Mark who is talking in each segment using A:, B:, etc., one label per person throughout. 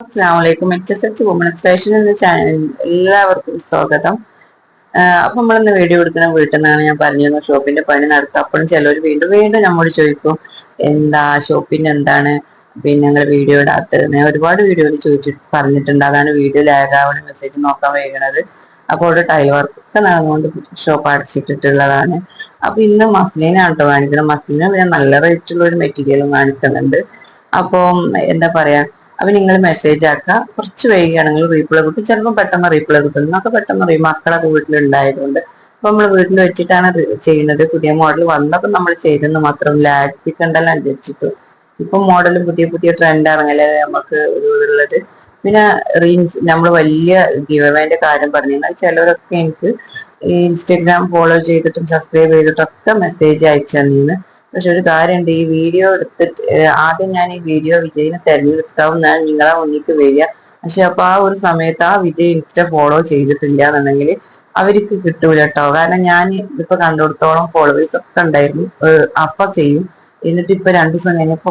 A: അസ്സാമലൈക്കും H S H എന്ന channel എല്ലാവർക്കും സ്വാഗതം. അപ്പൊ നമ്മളിന്ന് വീഡിയോ എടുക്കുന്ന വീട്ടിൽ നിന്നാണ് ഞാൻ പറഞ്ഞിരുന്നു ഷോപ്പിന്റെ പണി നടക്കുക. അപ്പോഴും ചിലർ വീണ്ടും വീണ്ടും നമ്മോട് ചോദിക്കും എന്താ ഷോപ്പിന്റെ എന്താണ്? പിന്നെ ഞങ്ങൾ വീഡിയോ ഇടാത്തത്. ഒരുപാട് വീഡിയോ ചോദിച്ചു പറഞ്ഞിട്ടുണ്ട്. അതാണ് വീഡിയോ ലാഗാവണ മെസ്സേജ് നോക്കാൻ വൈകുന്നത് അപ്പോൾ അവിടെ ടൈൽ വർക്ക് ഒക്കെ നടന്നുകൊണ്ട് ഷോപ്പ് അടച്ചിട്ടിട്ടുള്ളതാണ്. അപ്പൊ ഇന്ന് മസ്ലിനാണ് കേട്ടോ കാണിക്കുന്നത്. മസ്ലിന് പിന്നെ നല്ല റേറ്റുള്ള ഒരു മെറ്റീരിയലും കാണിക്കുന്നുണ്ട്. അപ്പം എന്താ പറയാ അപ്പൊ നിങ്ങൾ മെസ്സേജ് ആക്കുക. കുറച്ച് വൈകിയാണെങ്കിൽ റീപ്ലൈ കിട്ടും ചിലപ്പോൾ പെട്ടെന്ന് റീപ്ലൈ കിട്ടും എന്നൊക്കെ പെട്ടെന്ന് അറിയും. മക്കളൊക്കെ വീട്ടിലുണ്ടായതുകൊണ്ട്. അപ്പൊ നമ്മൾ വീട്ടിൽ വെച്ചിട്ടാണ് ചെയ്യുന്നത്. പുതിയ മോഡൽ വന്നപ്പോൾ നമ്മൾ ചെയ്തെന്ന് മാത്രം ലാജിപ്പിക്കണ്ടല്ലോ അനുസരിച്ചിട്ട് ഇപ്പൊ മോഡൽ പുതിയ പുതിയ ട്രെൻഡ് ഇറങ്ങലേ നമുക്ക് ഉള്ളത് പിന്നെ റീൽസ് നമ്മൾ വലിയ ഗിവവേന്റെ കാര്യം പറഞ്ഞു ചിലരൊക്കെ എനിക്ക് ഇൻസ്റ്റഗ്രാം ഫോളോ ചെയ്തിട്ടും സബ്സ്ക്രൈബ് ചെയ്തിട്ടും ഒക്കെ മെസ്സേജ് അയച്ചു തന്നിന്ന് പക്ഷെ ഒരു കാര്യമുണ്ട്. ഈ വീഡിയോ എടുത്തിട്ട് ആദ്യം ഞാൻ ഈ വീഡിയോ വിജയിനെ ഞാൻ നിങ്ങളെ മുന്നിട്ട് വരിക. പക്ഷെ അപ്പൊ ആ ഒരു സമയത്ത് ആ വിജയ് ഇൻസ്റ്റ ഫോളോ ചെയ്തിട്ടില്ല എന്നുണ്ടെങ്കിൽ അവർക്ക് കിട്ടൂല കേട്ടോ കാരണം ഞാൻ ഇപ്പൊ കണ്ടുകൊടുത്തോളം ഫോളോവേഴ്സ് ഒക്കെ ഉണ്ടായിരുന്നു. അപ്പൊ ചെയ്യും. എന്നിട്ട് ഇപ്പൊ രണ്ടു ദിവസം കഴിഞ്ഞപ്പോ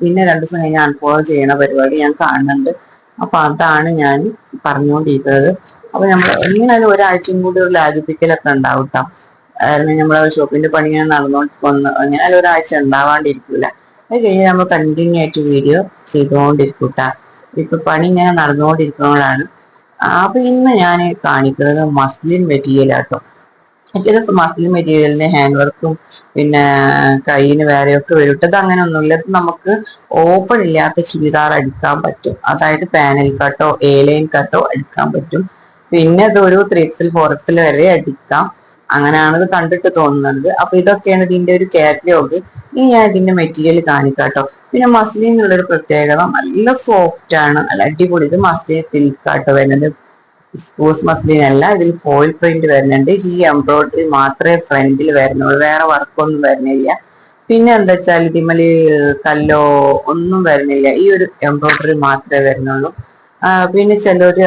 A: പിന്നെ രണ്ടു ദിവസം കഴിഞ്ഞ് അൺഫോളോ ചെയ്യണ പരിപാടി ഞാൻ കാണുന്നുണ്ട്. അപ്പൊ അതാണ് ഞാൻ പറഞ്ഞുകൊണ്ടിരിക്കുന്നത്. അപ്പൊ നമ്മൾ എങ്ങനെയാലും ഒരാഴ്ചയും കൂടി ഒരു ലാജിപ്പിക്കലൊക്കെ ഉണ്ടാവും കേട്ടോ കാരണം നമ്മളെ ഷോപ്പിന്റെ പണി ഇങ്ങനെ നടന്നുകൊണ്ട് അങ്ങനെ ഒരാഴ്ച ഉണ്ടാവാണ്ടിരിക്കൂല. അത് കഴിഞ്ഞ് നമ്മൾ കണ്ടിന്യൂ ആയിട്ട് വീഡിയോ ചെയ്തുകൊണ്ടിരിക്കൂട്ട ഇപ്പൊ പണി ഇങ്ങനെ നടന്നുകൊണ്ടിരിക്കുന്നതാണ് അപ്പൊ ഇന്ന് ഞാൻ കാണിക്കുന്നത് മസ്ലിൻ മെറ്റീരിയൽ ആട്ടോ. മറ്റേത് മസ്ലിൻ മെറ്റീരിയലിന് ഹാൻഡ് വർക്കും പിന്നെ കൈയിന് വേറെയൊക്കെ വരും. ഇത് അങ്ങനെ ഒന്നുമില്ല. നമുക്ക് ഓപ്പൺ ഇല്ലാത്ത ചുരിദാർ അടിക്കാൻ പറ്റും. അതായത് പാനൽ കട്ടോ എ ലൈൻ കട്ടോ അടിക്കാൻ പറ്റും. പിന്നെ ഇത് ഒരു ത്രീ എക്സിൽ ഫോർ എക്സിൽ വരെ അടിക്കാം. അങ്ങനെയാണ് ഇത് കണ്ടിട്ട് തോന്നുന്നത്. അപ്പൊ ഇതൊക്കെയാണ് ഇതിന്റെ ഒരു കാറ്റലോഗ് ഇനി ഞാൻ ഇതിന്റെ മെറ്റീരിയൽ കാണിക്കാട്ടോ. പിന്നെ മസ്ലിൻ എന്നുള്ളൊരു പ്രത്യേകത നല്ല സോഫ്റ്റ് ആണ്. അല്ല അടിപൊളി. ഇത് മസ്ലിൻ സിൽക്കാട്ടോ വരുന്നത്. സ്കൂസ് മസ്ലിൻ അല്ല ഇതിൽ ഫോയിൽ പ്രിന്റ് വരുന്നുണ്ട്. ഈ എംബ്രോയിഡറി മാത്രമേ ഫ്രണ്ടിൽ വരുന്നുള്ളൂ. വേറെ വർക്കൊന്നും വരുന്നില്ല. പിന്നെ എന്താ വെച്ചാൽ ഇതിമൽ കല്ലോ ഒന്നും വരുന്നില്ല. ഈ ഒരു എംബ്രോയിഡറി മാത്രമേ വരുന്നുള്ളൂ. പിന്നെ ചിലർ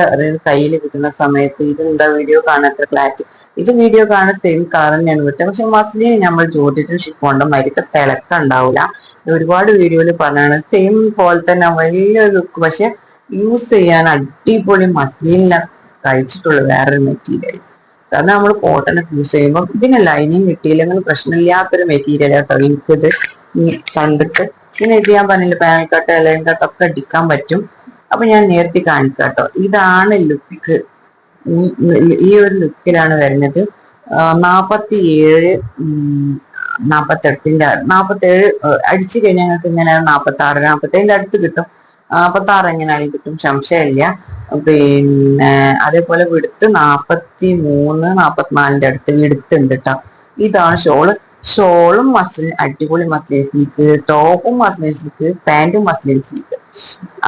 A: കയ്യിൽ കിട്ടുന്ന സമയത്ത് ഇതെന്താ വീഡിയോ കാണാത്ത ക്ലാരിറ്റി ഇത് വീഡിയോ കാണുന്ന സെയിം കളർ തന്നെയാണ് വിട്ടത്. പക്ഷെ മസ്ലിന് നമ്മൾ ചോദിച്ചിട്ട് ഷിഫോണ്ട മരിക്ക തിളക്കം ഉണ്ടാവില്ല ഒരുപാട് വീഡിയോയിൽ പറഞ്ഞാണ്. സെയിം പോലെ തന്നെ വലിയ ലുക്ക് പക്ഷെ യൂസ് ചെയ്യാൻ അടിപൊളി മസ്ലിനില കഴിച്ചിട്ടുള്ള വേറൊരു മെറ്റീരിയൽ കാരണം നമ്മൾ കോട്ടൺ യൂസ് ചെയ്യുമ്പോൾ ഇതിന് ലൈനിങ് കിട്ടിയില്ലെങ്കിൽ പ്രശ്നമില്ലാത്തൊരു മെറ്റീരിയൽ കേട്ടോ എനിക്കിത് കണ്ടിട്ട്. ഇങ്ങനെ ഇത് ഞാൻ പറഞ്ഞില്ല പാനൽ കട്ട് കട്ടൊക്കെ അടിക്കാൻ പറ്റും. അപ്പൊ ഞാൻ നേരത്തെ കാണിക്കാം കേട്ടോ ഇതാണ് ലുക്ക് ഈ ഒരു ലുക്കിലാണ് വരുന്നത്. നാപ്പത്തി ഏഴ് നാപ്പത്തെട്ടിന്റെ നാപ്പത്തി ഏഴ് അടിച്ചു കഴിഞ്ഞാൽ ഞങ്ങൾക്ക് ഇങ്ങനെ നാപ്പത്തി ആറ് നാപ്പത്തി ഏഴിന്റെ അടുത്ത് കിട്ടും. നാപ്പത്തി ആറ് എങ്ങനെയായാലും കിട്ടും സംശയമില്ല. പിന്നെ അതേപോലെ വിടുത്ത് നാപ്പത്തി മൂന്ന് നാപ്പത്തിനാലിന്റെ അടുത്ത് എടുത്തുണ്ട് കേട്ടോ ഇതാണ് ഷോൾ. ഷോളും മസിൽ അടിപൊളി മസ്ലിൻ സിൽക്ക് ടോപ്പും മസ്ലിൻ സിൽക്ക് പാന്റും മസ്ലിൻ സിൽക്ക്.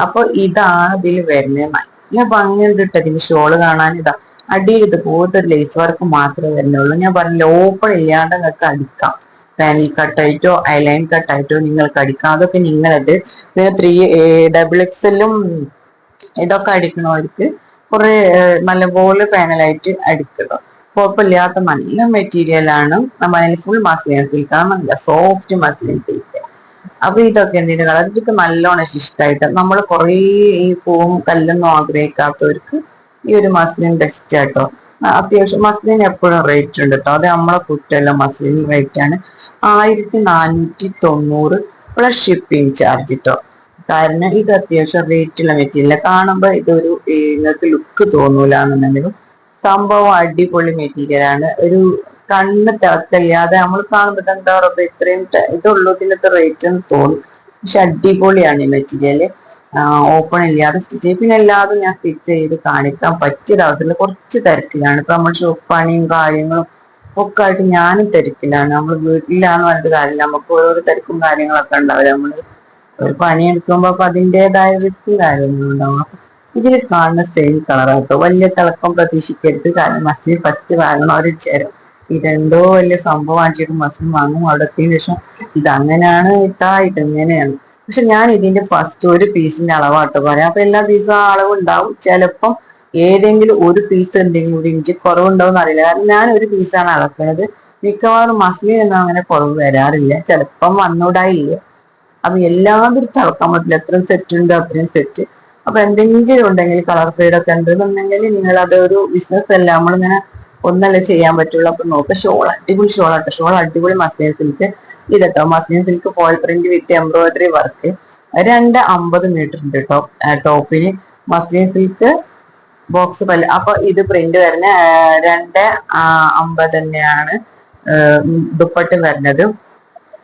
A: അപ്പൊ ഇതാണ് ഇതിൽ വരുന്നത്. നല്ല ഭംഗിയുണ്ട് കേട്ടോ ഇതിന്റെ ഷോൾ കാണാൻ ഇതാ. അടിയിൽ ഇതുപോലത്തെ ഒരു ലേസ് വർക്ക് മാത്രമേ വരുന്നുള്ളൂ. ഞാൻ പറഞ്ഞില്ല ഓപ്പൺ ഇല്ലാണ്ട് നിങ്ങൾക്ക് അടിക്കാം. പാനൽ കട്ടായിട്ടോ ഐലൈൻ കട്ടായിട്ടോ നിങ്ങൾക്ക് അടിക്കാം. അതൊക്കെ നിങ്ങളത് പിന്നെ ത്രീ ഡബിൾ എക്സലും ഇതൊക്കെ അടിക്കണവർക്ക് കുറെ നല്ലപോലെ പാനലായിട്ട് അടിക്കണം കുഴപ്പമില്ലാത്ത നല്ല മെറ്റീരിയൽ ആണ്. നമ്മൾ ഫുൾ മസ്ലിൻ സിൽക്ക് നല്ല സോഫ്റ്റ് മസ്ലിൻ സിൽക്ക് അപ്പൊ ഇതൊക്കെ എന്തിന്റെ കളർ ഇതൊക്കെ നല്ലോണം ഇഷ്ടമായിട്ട് നമ്മൾ കുറേ ഈ പൂവും കല്ലൊന്നും ആഗ്രഹിക്കാത്തവർക്ക് ഈ ഒരു മസ്ലിൻ ബെസ്റ്റ് ആട്ടോ. അത്യാവശ്യം മസ്ലിൻ എപ്പോഴും റേറ്റ് ഉണ്ട് കേട്ടോ അത് നമ്മളെ കുറ്റമല്ല മസ്ലിൻ റേറ്റ് ആണ്. ആയിരത്തി നാനൂറ്റി തൊണ്ണൂറ് പ്ലസ് ഷിപ്പിംഗ് ചാർജ് കേട്ടോ കാരണം ഇത് അത്യാവശ്യം റേറ്റുള്ള മെറ്റീരിയൽ കാണുമ്പോൾ ഇതൊരു നിങ്ങൾക്ക് ലുക്ക് തോന്നൂല എന്നുണ്ടെങ്കിലും സംഭവം അടിപൊളി മെറ്റീരിയൽ ആണ്. ഒരു കണ്ണ് തിളക്കയ്യാതെ നമ്മൾ കാണുമ്പോൾ എന്താ പറയുക ഇത്രയും ഇതുള്ളൂ ഇതിനകത്ത് റേറ്റ് എന്ന് തോന്നും. പക്ഷെ അടിപൊളിയാണ് ഈ മെറ്റീരിയൽ ഓപ്പൺ ഇല്ലാതെ സ്റ്റിച്ച് ചെയ്യും പിന്നെ എല്ലാതും ഞാൻ സ്റ്റിച്ച് ചെയ്ത് കാണിക്കാൻ പറ്റിയ ദിവസത്തിൽ കുറച്ച് തിരക്കിലാണ്. ഇപ്പൊ നമ്മൾ ഷോപ്പ് പണിയും കാര്യങ്ങളും ഒക്കെ ആയിട്ട് ഞാനും തിരക്കിലാണ്. നമ്മൾ വീട്ടിലാന്ന് പറഞ്ഞിട്ട് കാര്യമില്ല. നമുക്ക് ഓരോരോ തിരക്കും കാര്യങ്ങളൊക്കെ ഉണ്ടാവില്ല? നമ്മൾ ഒരു പണി എടുക്കുമ്പോ അപ്പൊ അതിന്റെതായ റിസ്ക്കും കാര്യങ്ങളും ഉണ്ടാവും. ഇതിൽ കാണുന്ന സെയിം കളറാട്ടോ വലിയ തിളക്കം പ്രതീക്ഷിക്കരുത്. കാരണം മസിൽ ഫസ്റ്റ് വാങ്ങണം ഒരു ചേരും ഇതെന്തോ വലിയ സംഭവമാക്കിയിട്ട് മസിൽ വാങ്ങും അവിടെ എത്തിയതിനു ശേഷം ഇതങ്ങനെയാണ് ഇട്ടാ ഇതെങ്ങനെയാണ്. പക്ഷെ ഞാൻ ഇതിന്റെ ഫസ്റ്റ് ഒരു പീസിന്റെ അളവാട്ടോ പറയാം. അപ്പൊ എല്ലാ പീസും ആ അളവ് ഉണ്ടാവും. ചിലപ്പം ഏതെങ്കിലും ഒരു പീസ് എന്തെങ്കിലും ഒരു ഇഞ്ചി കുറവുണ്ടാവും അറിയില്ല കാരണം ഞാൻ ഒരു പീസാണ് അളക്കുന്നത് മിക്കവാറും മസ്ലിനൊന്നും അങ്ങനെ കുറവ് വരാറില്ല. ചിലപ്പം വന്നൂടായില്ല. അപ്പൊ എല്ലാതൊരു തിളക്കാൻ പറ്റില്ല. എത്രയും സെറ്റ് ഉണ്ട് അത്രയും സെറ്റ് അപ്പൊ എന്തെങ്കിലും ഉണ്ടെങ്കിൽ കളർ ഫീഡൊക്കെ ഉണ്ടെന്നുണ്ടെങ്കിൽ നിങ്ങൾ അതൊരു ബിസിനസ് അല്ല. നമ്മളിങ്ങനെ ഒന്നല്ലേ ചെയ്യാൻ പറ്റുള്ളൂ. അപ്പൊ നോക്ക് ഷോൾ അടിപൊളി ഷോൾ ആട്ടോ. ഷോൾ അടിപൊളി muslin silk. ഇതട്ടോ? Muslin silk full print with embroidery work രണ്ട് അമ്പത് മീറ്റർ ഉണ്ട് കേട്ടോ ടോപ്പിന്. മസ്ലിൻ സിൽക്ക് ബോക്സ് പല്ല് അപ്പൊ ഇത് പ്രിന്റ് വരുന്ന രണ്ട് അമ്പത് തന്നെയാണ് ദുപ്പട്ടും വരുന്നത്.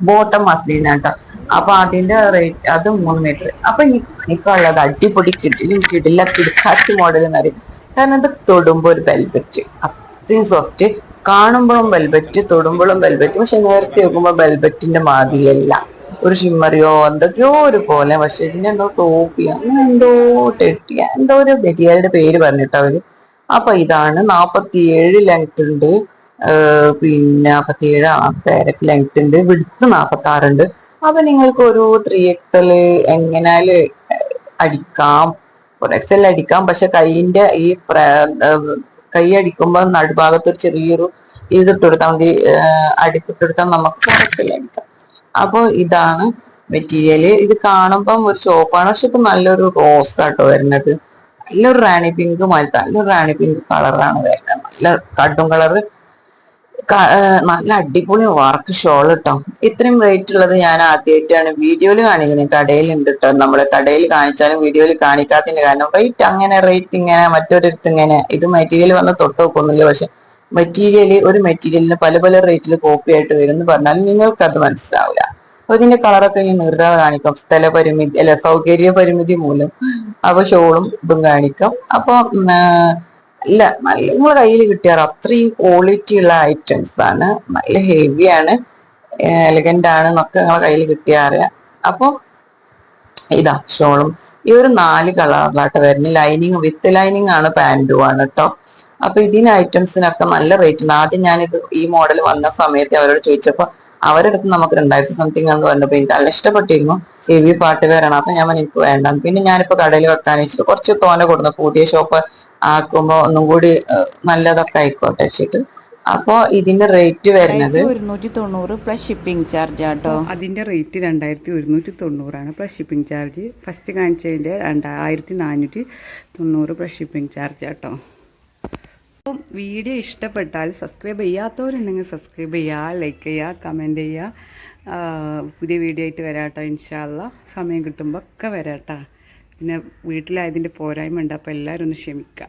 A: ബോട്ടം മസ്ലിൻ ആട്ടോ. അപ്പൊ അതിന്റെ റേറ്റ് അത് മൂന്ന് മീറ്റർ. അപ്പൊ എനിക്കുള്ളത് അടിപൊളി കിടിലും കിടില കിടക്കാത്ത മോഡൽ എന്നറിയും കാരണം അത് തൊടുമ്പോ ഒരു വെൽവെറ്റ് അത്രയും സോഫ്റ്റ് കാണുമ്പോഴും വെൽവെറ്റ് തൊടുമ്പോഴും വെൽവെറ്റ് പക്ഷെ നേരത്തെ നോക്കുമ്പോൾ വെൽവെറ്റിന്റെ മാതിരിയല്ല. ഒരു ഷിമ്മറിയോ എന്തൊക്കെയോ ഒരു പോലെ പക്ഷെ ഇതിന്റെ എന്തോ ടോപ്പിയോ അങ്ങനെ എന്തോ ടെട്ടിയ എന്തോ ഒരു മെറ്റീരിയലിന്റെ പേര് പറഞ്ഞിട്ട് അവർ. അപ്പൊ ഇതാണ് നാപ്പത്തിയേഴ് ലെങ്ത് ഉണ്ട്. പിന്നെ നാപ്പത്തിയേഴ് പേരക്ക് ലെങ്ത് ഉണ്ട്. വിടുത്ത് നാപ്പത്തി ആറുണ്ട് അപ്പൊ നിങ്ങൾക്ക് ഒരു ത്രീ എക്സൽ എങ്ങനാല് അടിക്കാം. ഒരു എക്സൽ അടിക്കാം. പക്ഷെ കൈയിന്റെ ഈ കൈ അടിക്കുമ്പോൾ നടുഭാഗത്ത് ഒരു ചെറിയൊരു ഇതിട്ട് കൊടുത്താൽ മതി അടിപ്പിട്ട് കൊടുത്താൽ നമുക്ക് എക്സൽ അടിക്കാം. അപ്പൊ ഇതാണ് മെറ്റീരിയൽ. ഇത് കാണുമ്പം ഒരു ഷോപ്പാണ് പക്ഷെ ഇപ്പൊ നല്ലൊരു റോസ് ആട്ടോ വരുന്നത്. നല്ലൊരു റാണി പിങ്ക് മാറ്റം നല്ലൊരു റാണി പിങ്ക് കളറാണ് വരുന്നത്. നല്ല കടും കളറ് നല്ല അടിപൊളി വർക്ക് ഷോൾ കേട്ടോ ഇത്രയും റേറ്റ് ഉള്ളത് ഞാൻ ആദ്യമായിട്ടാണ് വീഡിയോയിൽ കാണിക്കുന്നത്. കടയിലുണ്ട് കേട്ടോ നമ്മൾ കടയിൽ കാണിച്ചാലും വീഡിയോയിൽ കാണിക്കാത്തതിന്റെ കാരണം റേറ്റ് അങ്ങനെ റേറ്റ് ഇങ്ങനെ മറ്റൊരിടത്ത് ഇങ്ങനെ. ഇത് മെറ്റീരിയൽ വന്ന് തൊട്ട് നോക്കൊന്നുമില്ല പക്ഷെ മെറ്റീരിയൽ ഒരു മെറ്റീരിയലിന് പല പല റേറ്റിൽ കോപ്പി ആയിട്ട് വരും എന്ന് പറഞ്ഞാൽ നിങ്ങൾക്ക് അത് മനസ്സിലാവില്ല അപ്പൊ ഇതിന്റെ കളറൊക്കെ ഞാൻ നിർത്താതെ കാണിക്കാം. സ്ഥല പരിമിതി അല്ല സൗകര്യ പരിമിതി മൂലം. അപ്പൊ ഷോളും ഇതും കാണിക്കാം. അപ്പൊ ഇല്ല നല്ല നിങ്ങൾ കയ്യിൽ കിട്ടിയാൽ അത്രയും ക്വാളിറ്റി ഉള്ള ഐറ്റംസ് ആണ്. നല്ല ഹെവി ആണ്. എലഗന്റ് ആണ് എന്നൊക്കെ നിങ്ങളെ കയ്യിൽ കിട്ടിയാറിയാം അപ്പോൾ അപ്പൊ ഇതാ ഷോളും. ഈ ഒരു നാല് കളറിലാട്ട് വരുന്ന ലൈനിങ് വിത്ത് ലൈനിങ് ആണ് പാന്റും ആണ് കേട്ടോ അപ്പൊ ഇതിന് ഐറ്റംസിനൊക്കെ നല്ല റേറ്റ് ഉണ്ട്. ആദ്യം ഞാനിത് ഈ മോഡൽ വന്ന സമയത്ത് അവരോട് ചോദിച്ചപ്പോ അവരുടെ അടുത്ത് നമുക്ക് രണ്ടായിരത്തി സംതിങ് ആണെന്ന് പറഞ്ഞപ്പോ എനിക്ക് നല്ല ഇഷ്ടപ്പെട്ടിരുന്നു. ഹെവി പാട്ട് വേറാണ്. അപ്പൊ ഞാൻ എനിക്ക് വേണ്ട പിന്നെ ഞാനിപ്പോ കടയിൽ വെക്കാൻ വെച്ചിട്ട് കുറച്ച് തോന കൊടുത്തു പുതിയ ഷോപ്പ് ആക്കുമ്പോ ഒന്നും കൂടി നല്ലതൊക്കെ ആയിക്കോട്ടെ വെച്ചിട്ട് അപ്പോ ഇതിന്റെ റേറ്റ് വരുന്നത്?
B: ഒരുന്നൂറ്റി തൊണ്ണൂറ് പ്ലസ് ഷിപ്പിംഗ് ചാർജ് ആട്ടോ.
C: അതിന്റെ റേറ്റ് രണ്ടായിരത്തി ഒരുന്നൂറ്റി തൊണ്ണൂറാണ് പ്ലസ് ഷിപ്പിംഗ് ചാർജ് ഫസ്റ്റ് കാണിച്ചതിന്റെ രണ്ടായിരത്തി നാനൂറ്റി തൊണ്ണൂറ് പ്ലസ് ഷിപ്പിംഗ് ചാർജ് ആട്ടോ. അപ്പം വീഡിയോ ഇഷ്ടപ്പെട്ടാൽ സബ്സ്ക്രൈബ് ചെയ്യാത്തവരുണ്ടെങ്കിൽ സബ്സ്ക്രൈബ് ചെയ്യുക ലൈക്ക് ചെയ്യുക കമന്റ് ചെയ്യുക പുതിയ വീഡിയോ ആയിട്ട് വരാട്ടോ ഇൻഷാല്ല സമയം കിട്ടുമ്പോൾ ഒക്കെ വരാട്ടോ. പിന്നെ വീട്ടിലായതിന്റെ പോരായ്മ ഉണ്ട് അപ്പോൾ എല്ലാവരും ഒന്ന് ക്ഷമിക്കുക